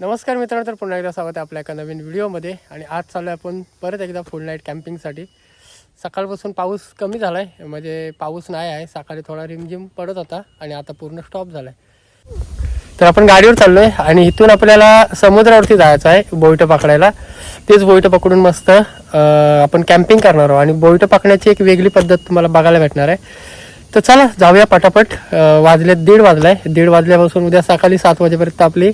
नमस्कार मित्रांनो तर पुन्हा एकदा स्वागत आहे आपल्या एका नवीन व्हिडिओमध्ये. आणि आज चाललो आहे आपण परत एकदा फुल नाईट कॅम्पिंगसाठी सकाळपासून पाऊस कमी झाला आहे म्हणजे पाऊस नाही आहे. सकाळी थोडा रिमझिम पडत होता आणि आता पूर्ण स्टॉप झाला आहे तर आपण गाडीवर चाललो आहे आणि इथून आपल्याला समुद्रावरती जायचं आहे बोईटं पकडायला. तेच बोईटं पकडून मस्त आपण कॅम्पिंग करणार आहोत. आणि बोईटं पकडण्याची एक वेगळी पद्धत तुम्हाला बघायला भेटणार आहे. तर चला जाऊया पटापट. वाजले वाजलेत दीड वाजलाय. दीड वाजल्यापासून उद्या सकाळी सात वाजेपर्यंत आपली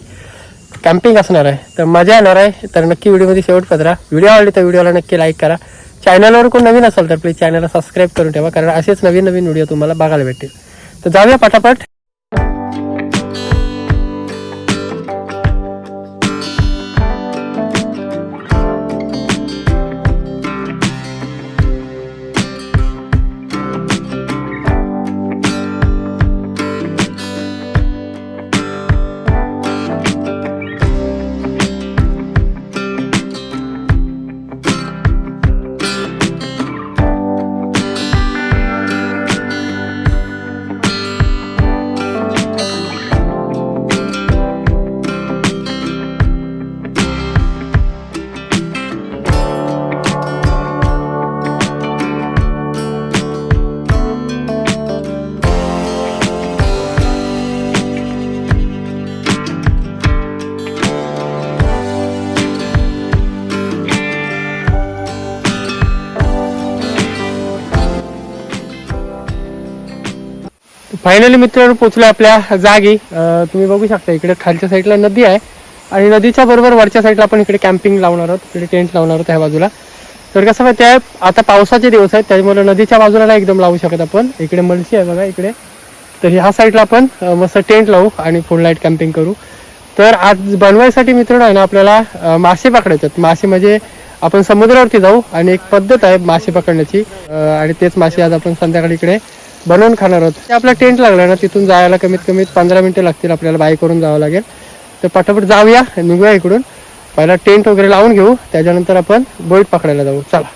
कॅम्पिंग असणार आहे. तर मजा येणार आहे. तर नक्की व्हिडिओमध्ये शेवट पदरा व्हिडिओ आवडली तर व्हिडिओला नक्की लाईक करा. चॅनलवर कोण नवीन असेल तर प्लीज चॅनलला सबस्क्राईब करून ठेवा कारण असेच नवीन नवीन व्हिडिओ तुम्हाला बघायला भेटतील. तर जाऊया पटापट. फायनली मित्रांनो पोचलो आपल्या जागी. तुम्ही बघू शकता इकडे खालच्या साईडला नदी आहे. आणि नदीच्या बरोबर वरच्या साईडला आपण इकडे कॅम्पिंग लावणार आहोत. इकडे टेंट लावणार आहोत ह्या बाजूला. तर कसं माहिती आहे आता पावसाचे दिवस आहेत त्यामुळे नदीच्या बाजूला नाही एकदम लावू शकत आपण. इकडे मलशी आहे बघा इकडे. तर ह्या साईडला आपण मस्त टेंट लावू आणि फुल नाईट कॅम्पिंग करू. तर आज बनवायसाठी मित्रांनो आहे ना आपल्याला मासे पकडायचे आहेत. मासे म्हणजे आपण समुद्रावरती जाऊ आणि एक पद्धत आहे मासे पकडण्याची. आणि तेच मासे आज आपण संध्याकाळी इकडे बनवून खाणार आहोत. ते आपला टेंट लागला ना तिथून जायला कमीत कमी पंधरा मिनिटं लागतील आपल्याला बाय करून जावं लागेल. तर पटापट जाऊया निघूया इकडून. पहिला टेंट वगैरे लावून घेऊ. त्याच्यानंतर आपण बोईट पकडायला जाऊ. चला.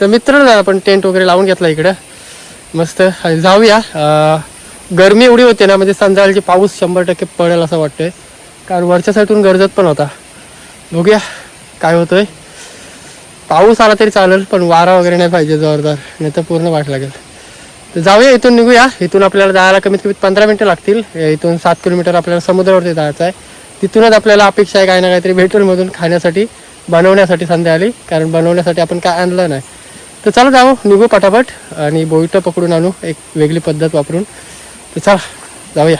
तर मित्रांनो आपण टेंट वगैरे लावून घेतला इकडं. मस्त. जाऊया. गर्मी गरमी एवढी होते ना म्हणजे संध्याकाळची पाऊस शंभर टक्के पडेल असं वाटतंय. कारण वरच्या साईडून गरजत पण होता. बघूया काय होतोय. पाऊस आला तरी चालेल पण वारा वगैरे नाही पाहिजे जोरदार. नाही तर पूर्ण वाट लागेल. जाऊया इथून निघूया. इथून आपल्याला जायला कमीत कमी पंधरा मिनटं लागतील. इथून सात किलोमीटर आपल्याला समुद्रावरती जायचं आहे. तिथूनच आपल्याला अपेक्षा आहे काही ना काहीतरी भेटूलमधून खाण्यासाठी बनवण्यासाठी संध्या आली कारण बनवण्यासाठी आपण काय आणलं नाही. तर चला जाऊ निघू पटापट आणि बोईटं पकडून आणू एक वेगळी पद्धत वापरून. तर चला जाऊया.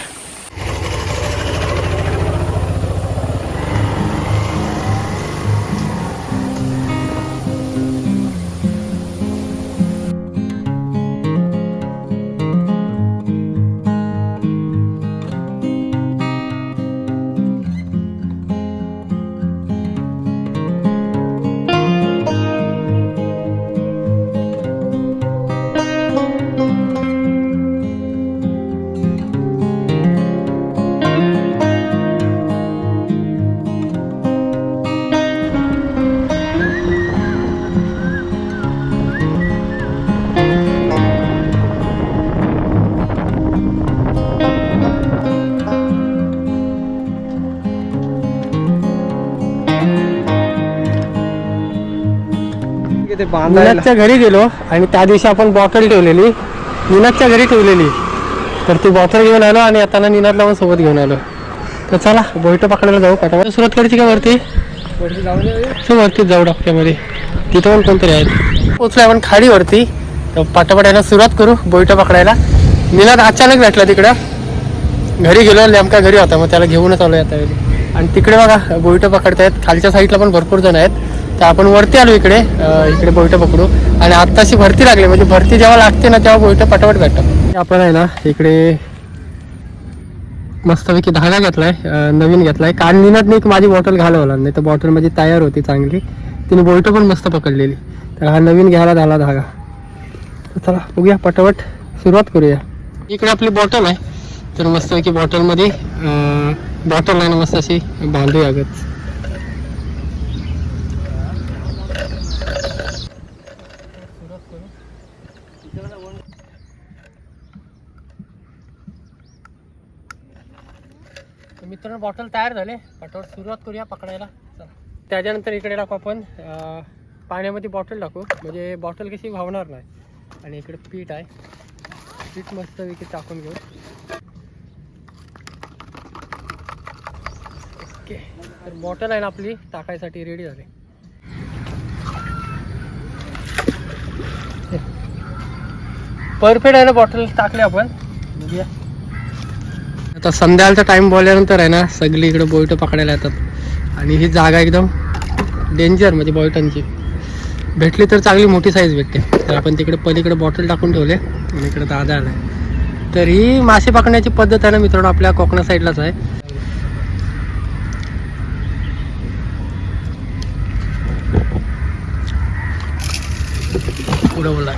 बांधायला. घरी गेलो आणि त्या दिवशी आपण बॉटल ठेवलेली. निनादच्या घरी ठेवलेली. तर ती बॉटल घेऊन आलो आणि आता निनादला पण सोबत घेऊन आलो. तर चला बोईट पकडायला जाऊ पटापट सुरुवात करायची का वरती? वरती जाऊ डॉक्टरमध्ये तिथं पण कोणतरी आहेत. पोचलो आपण खाडीवरती. तर पटापट यायला सुरुवात करू बोईट पकडायला. निनाद अचानक भेटला तिकडं. घरी गेलो नेमका घरी होता. मग त्याला घेऊनच आलो आता आणि तिकडे बघा बोईट पकडतायत. खालच्या साईडला पण भरपूर जण आहेत. तर आपण वरती आलो इकडे इकडे बोईटं पकडू. आणि आत्ताशी भरती लागली म्हणजे भरती जेव्हा लागते ना तेव्हा बोईटं पटापट भेटतात. आपण आहे ना इकडे मस्तपैकी धागा घेतलाय नवीन घेतलाय. काल निनादने एक माझी बॉटल घालवला नाही तर बॉटल माझी तयार होती चांगली. तिने बोलटं पण मस्त पकडलेली. तर हा नवीन घ्यायला झाला धागा. तर चला बघूया पटापट सुरुवात करूया. इकडे आपली बॉटल आहे. तर मस्तपैकी बॉटलमध्ये बॉटल आहे ना मस्त अशी बांधूया गच तर मित्रांनो बॉटल तयार झाले. पटापट सुरुवात करूया पकडायला. चला. त्याच्यानंतर इकडे टाकू आपण पाण्यामध्ये बॉटल टाकू. म्हणजे बॉटल कशी वाहणार नाही. आणि इकडे पीठ आहे. पीठ मस्त विकी टाकून घेऊ. ओके. तर बॉटल आहे ना आपली टाकायसाठी रेडी झाली. परफेक्ट आहे ना बॉटल टाकली आपण. बघूया. आता संध्याकाळचा टाइम बोलल्यानंतर आहे ना सगळी इकडे बोईट पकडायला येतात. आणि ही जागा एकदम डेंजर म्हणजे बॉयटांची भेटली तर चांगली मोठी साईज भेटते. तर आपण तिकडे पलीकडे बॉटल टाकून ठेवले. आणि इकडे दादा आला तर ही मासे पकडण्याची पद्धत आहे ना मित्रांनो आपल्या कोकणा साईडलाच आहे. पुढं बोला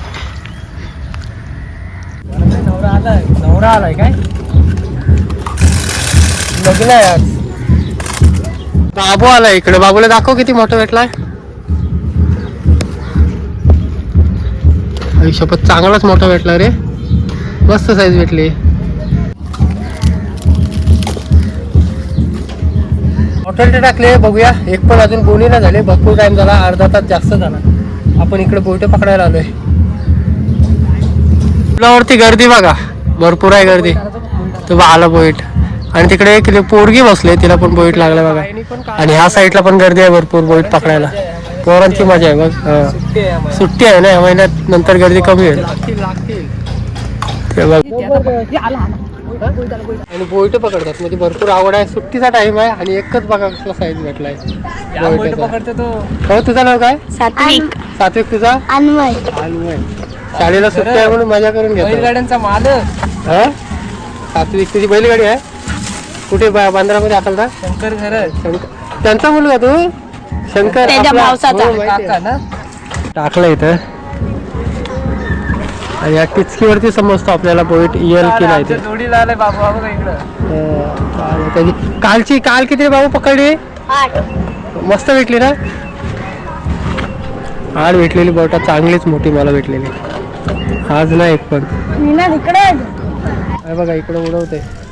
नवरा आलाय. नवरा आलाय काय? लग्न आहे आज बाबू आला इकडे. बाबूला दाखव किती मोठा भेटलाय. आयुष्यापत चांगलाच मोठा भेटला रे. मस्त साईज भेटली. हॉटेल टाकले बघूया. एक पण अजून बोली ना झाले. भरपूर टाइम झाला. अर्धा तास जास्त झाला. आपण इकडे बोटे पकडायला आलोय. पुलावरती गर्दी बघा. भरपूर आहे गर्दी. तो आला बोईट आणि तिकडे एक पोरगी बसले तिला पण बोईट लागला बघा. आणि ह्या साईडला पण गर्दी आहे भरपूर बोईट पकडायला. पोरांची मजा आहे बघ. हा. सुट्टी आहे आहे ना या महिन्यात नंतर गर्दी कमी ते बघ. आणि बोईट पकडतात म्हणजे भरपूर आवड आहे. सुट्टीचा टाइम आहे आणि एकच बघा कसला साईज भेटलाय. या बोट बोईटाचा. पकडतो तो. हो तुझं नाव काय? सात्विक. सात्विक तुझा? अन्वय. अन्वय. शाळेला सुट्टी आहे म्हणून मजा करून घेतो. बैलगाड्यांचा मालक. हा? सात्विक तुझी बैलगाडी आहे? कुठे बा- बांद्रामध्ये अकलता? शंकर घरच. शंकर. त्यांचा मुलगा तू? शंकर त्याच्या आपला- भावसाचा. हो, माहिती आहे. काका ना? टाकलं इथं. आणि या टिचकीवरती समजतो आपल्याला पोईट इयल की नाही ते. आमच्या जोडीला आलाय बाबू बाबू का इकडं. अं, काय त्याची- कालची काल किती रे बाबू पकडली? आठ. मस्त भेटली ना? आड भेटलेली बोटा चांगलीच मोठी मला भेटलेली. आज नाही एक पण. काय बघा इकडे उडवते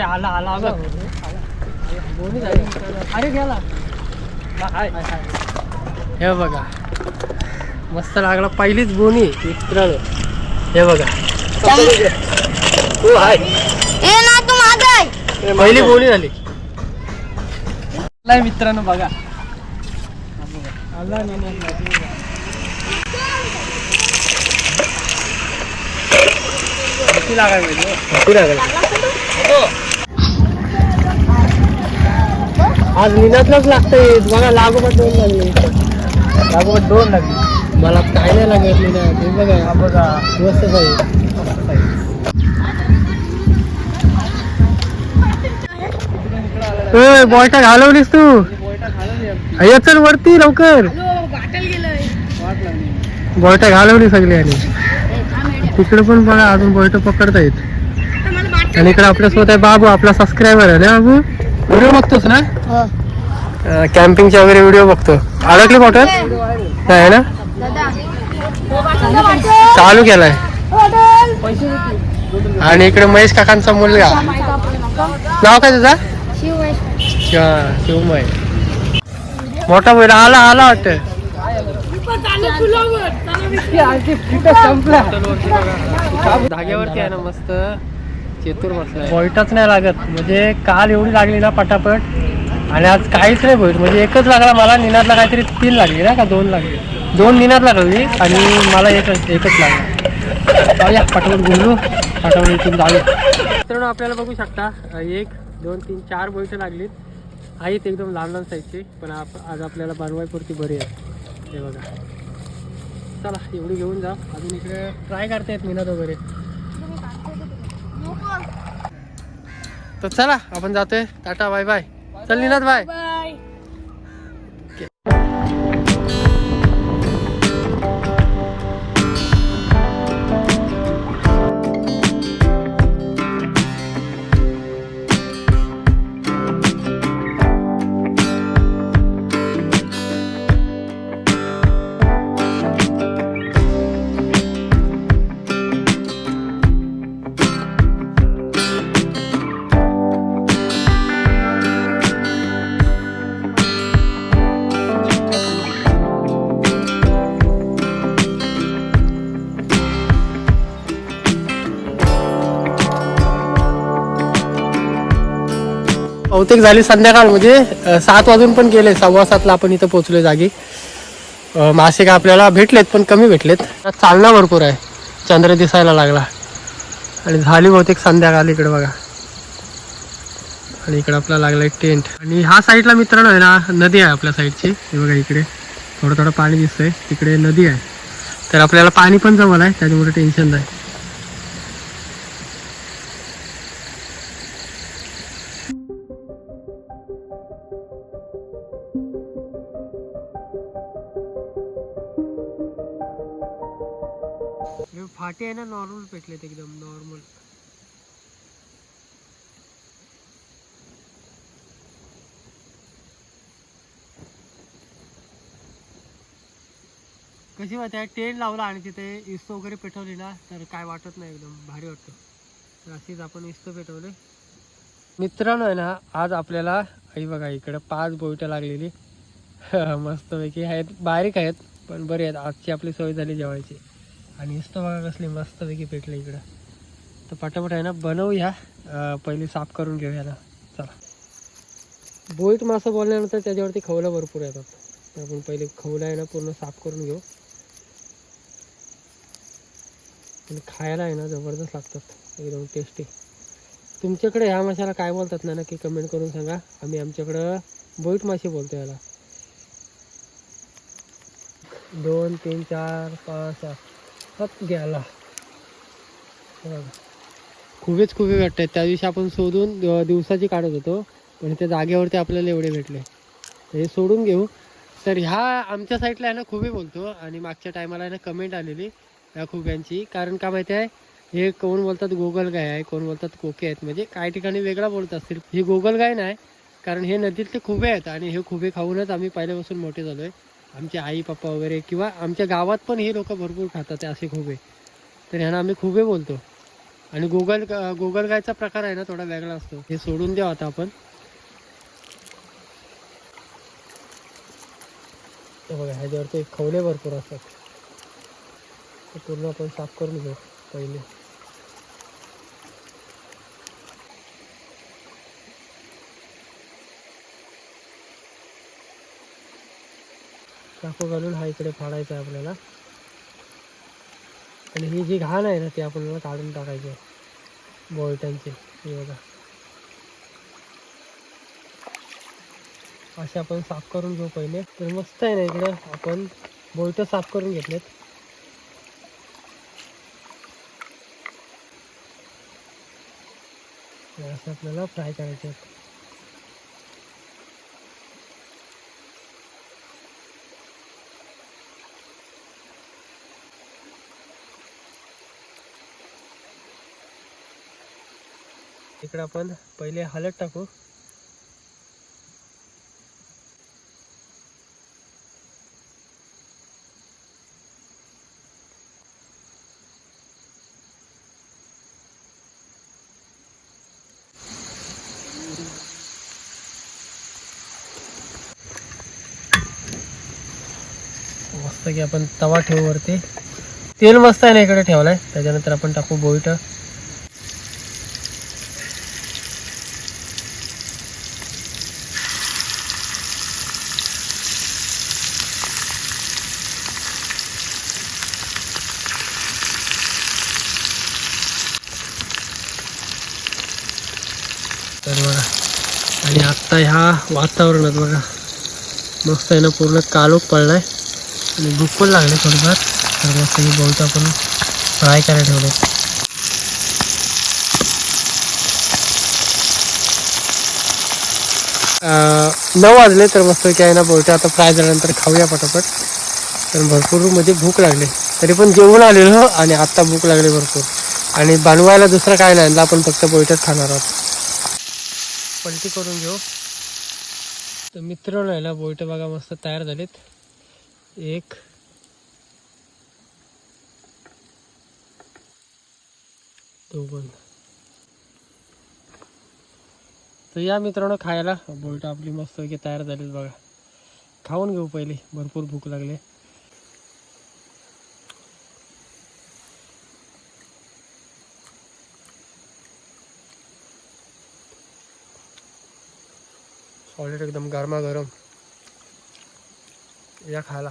आला आला अरे गेला हे बघा. मस्त लागला पहिलीच बोनी मित्रांनो. हे बघा. हाय. ए ना तू माझा आहे पहिली बोनी झाली. मित्रांनो बघा. किती लागायला पाहिजे किती लागायला आज निनातलाच लागतंय. बघा लागोपाठ दोन लागले. लागोपाठ दोन लागली. मला काय नाही लागत निनात हे बघा. हा बघा. मस्त पाहिजे ए बॉयटा घालवलीस तू? चल वरती लवकर. बॉयटा घालवली सगळी आणि तिकडे पण बघा अजून बॉयटा पकडता येत. आणि इकडे आपल्यासोबत आहे बाबू आपला सबस्क्रायबर आहे ना बाबू? व्हिडिओ बघतोस ना? हो. कॅम्पिंगचे वगैरे व्हिडिओ बघतो. अडकली बॉटल नाही ना? चालू केलाय. आणि इकडे महेश काकांचा मुलगा. नाव काय तुझा? शिवमय मोठा बैल आला आला वाटतं. धाग्यावरती आहे ना मस्त. चेतूर बसलाय बोईटच नाही लागत. म्हणजे काल एवढी लागली ना पटापट. आणि आज काहीच नाही बोईट म्हणजे एकच लागला मला निनादला काहीतरी तीन लागली ना का? दोन लागली. दोन निनादला लागली आणि मला एकच एकच लागला. जाऊया पटापट बोलू. पटापट इथून जाऊया. मित्रांनो आपल्याला बघू शकता एक दोन तीन चार बोईट लागलीत. आहेत एकदम लहान लहान साईजची पण आप आज आपल्याला बनवायपुरती बरी आहे हे बघा. चला एवढी घेऊन जा. अजून इकडे ट्राय करते मेहनत वगैरे. तर चला आपण जातोय. टाटा बाय बाय चल निनाद बाय बहुतेक झाली संध्याकाळ म्हणजे सात वाजून पण गेले सव्वा सातला आपण इथं पोहोचलोय जागी. मासे का आपल्याला भेटलेत पण कमी भेटलेत. चालना भरपूर आहे. चंद्र दिसायला लागला. आणि झाली बहुतेक संध्याकाळ इकडे बघा. आणि इकडे आपला लागला एक टेंट. आणि ह्या साईडला मित्रांनो आहे ना नदी आहे आपल्या साईडची. हे बघा इकडे. थोडं थोडं पाणी दिसतंय. तिकडे नदी आहे. तर आपल्याला पाणी पण जमलं आहे त्याच्यामुळे टेन्शन नाही. हे आहे ना नॉर्मल पेटलेत एकदम नॉर्मल कशी माहिती आहे टेंट लावला आणि तिथे इस्तो वगैरे पेटवली ना तर काय वाटत नाही एकदम भारी वाटतं. तर अशीच आपण इस्तो पेटवले. मित्रांनो आहे ना आज आपल्याला आई बघा इकडं पाच बोईटं लागलेली. मस्तपैकी आहेत बारीक आहेत पण बरे आहेत. आजची आपली सोय झाली जेवायची. आणि नुसतं बघा कसली मस्तपैकी पेटलं इकडं. तर पटापट आहे ना बनवूया. ह्या पहिले साफ करून घेऊया ना. चला. बोईट मासं बोलल्यानंतर त्याच्यावरती खवलं भरपूर येतात. तर आपण पहिले खवलं आहे ना पूर्ण साफ करून घेऊ. आणि खायला आहे ना जबरदस्त लागतात. एकदम टेस्टी तुमच्याकडे ह्या माशाला काय बोलतात ना नक्की कमेंट करून सांगा. आम्ही आमच्याकडं बोईट मासे बोलतो याला. दोन तीन चार पाच सहा. सात गेला खूपच खूपे भेटत आहेत त्या दिवशी आपण शोधून दिवसाची काढत होतो. पण त्या जागेवरती आपल्याला एवढे भेटले. हे सोडून घेऊ. तर ह्या आमच्या साईडला आहे ना खुबे बोलतो. आणि मागच्या टायमाला आहे ना कमेंट आलेली या खुब्यांची कारण का माहिती आहे? हे कोण बोलतात? गोगल गाय आहे. कोण बोलतात? कोके आहेत. म्हणजे काही ठिकाणी वेगळा बोलत असतील. ही गोगल गाय नाही. कारण हे नदीतले खुबे आहेत. आणि हे खुबे खाऊनच आम्ही पहिल्यापासून मोठे झालो आहे आमचे आई पप्पा वगैरे किंवा आमच्या गावात पण हे लोक भरपूर खातात असे खुबे तर ह्यांना आम्ही खुबे बोलतो. आणि गोगल गोगलगायचा प्रकार आहे ना थोडा वेगळा असतो. हे सोडून द्या आता आपण. बघा ह्याच्यावरती खवले भरपूर असतात. ते पूर्ण आपण साफ करून घेऊ पहिले. चाकू घालून हा इकडे फाडायचा आहे आपल्याला. आणि ही जी घाण आहे ना ती आपल्याला काढून टाकायची आहे. बोलट्यांची बघा. असे आपण साफ करून घेऊ पहिले. तर मस्त आहे ना इकडे आपण बोलट साफ करून घेतलेत. असं आपल्याला फ्राय करायचे आहेत. इकडं आपण पहिले हलत टाकू. मस्त की आपण तवा ठेवू वरती. तेल मस्त आहे ना इकडे ठेवलाय. त्याच्यानंतर आपण टाकू बोईट तर बघा. आणि आत्ता ह्या वातावरणात बघा. मस्त आहे ना पूर्ण कालोख पडलाय. आणि भूक पण लागली थोडीफार. तर मस्त ही बोलतो आपण फ्राय करायला ठेवले नऊ वाजले तर मस्त की आहे ना बोलते आता फ्राय झाल्यानंतर खाऊया पटापट. तर भरपूर म्हणजे भूक लागली. तरी पण जेवून आलेलो आणि आत्ता भूक लागली भरपूर. आणि बनवायला दुसरं काय नाही आणलं आपण फक्त बोईटच खाणार आहोत. पलटी करून घेऊ. तर मित्र राहिला बोईट बघा मस्त तयार झालेत. एक. दोन तर या मित्रांनो खायला बोईट आपली मस्त तयार झालीत बघा. खाऊन घेऊ पहिले भरपूर भूक लागली. ऑलरेडी एकदम गरमागरम. या खायला.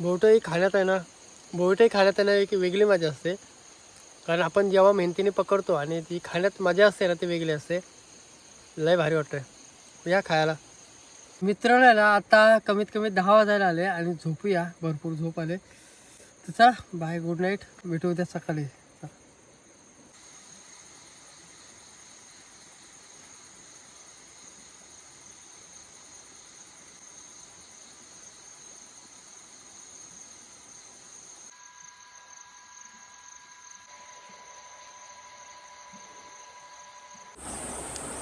बोवटंही खाण्यात आहे ना बोवटंही खाण्यात आहे ना एक वेगळी मजा असते. कारण आपण जेव्हा मेहनतीने पकडतो आणि ती खाण्यात मजा असते ना ती वेगळी असते. लय भारी वाटतंय. या खायला. मित्रांनो ना आता कमीत कमी दहा वाजायला आले आणि झोपूया. भरपूर झोप आले. तर चला बाय गुड नाईट भेटू उद्या सकाळी.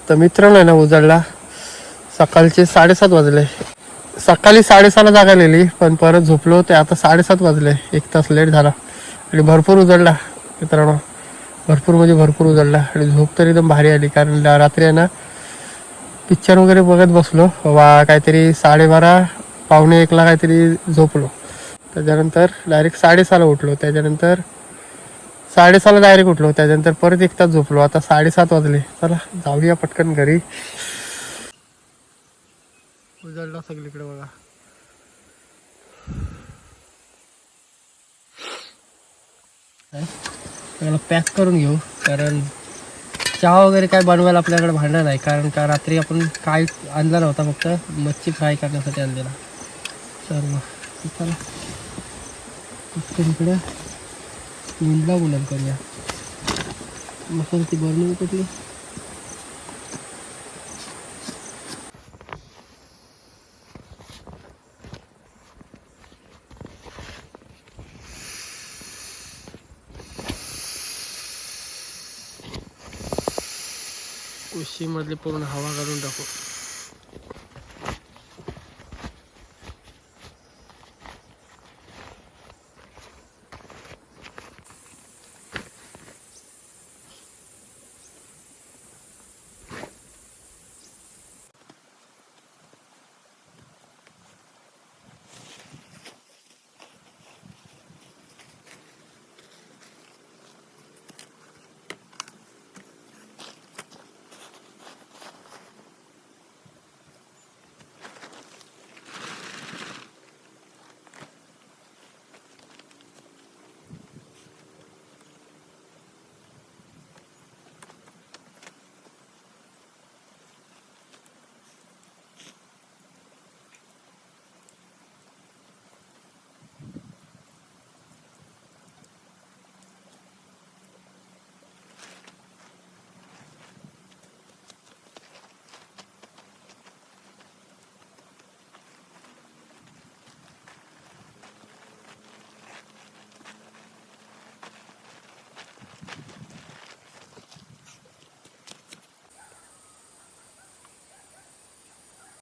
तर मित्रांनो आहे ना उजळला. सकाळचे साडेसात वाजले. सकाळी साडेसहाला जागा लिहिली पण परत झोपलो ते आता साडेसात वाजले. एक तास लेट झाला. आणि भरपूर उजळला मित्रांनो. भरपूर म्हणजे भरपूर उजळला. आणि झोप तर एकदम भारी आली कारण रात्री आहे ना पिक्चर वगैरे बघत बसलो. वा काहीतरी साडेबारा पावणे एकला काहीतरी झोपलो. त्याच्यानंतर डायरेक्ट साडेसहाला उठलो. त्याच्यानंतर साडेसहाला डायरेक्ट उठलो त्याच्यानंतर परत एक तास झोपलो. आता साडेसात वाजले. चला जाऊया पटकन घरी. उजळला सगळीकडे बघा. त्याला पॅक करून घेऊ. कारण चहा वगैरे काय बनवायला आपल्याकडे भांडण नाही. कारण का रात्री आपण काय आणला नव्हता फक्त मच्छी फ्राय करण्यासाठी आणलेला. तर मग चला. इकडे. विंडला गुलाब करूया. ती बरणी कुठली. उशीमधली पूर्ण हवा काढून टाकू.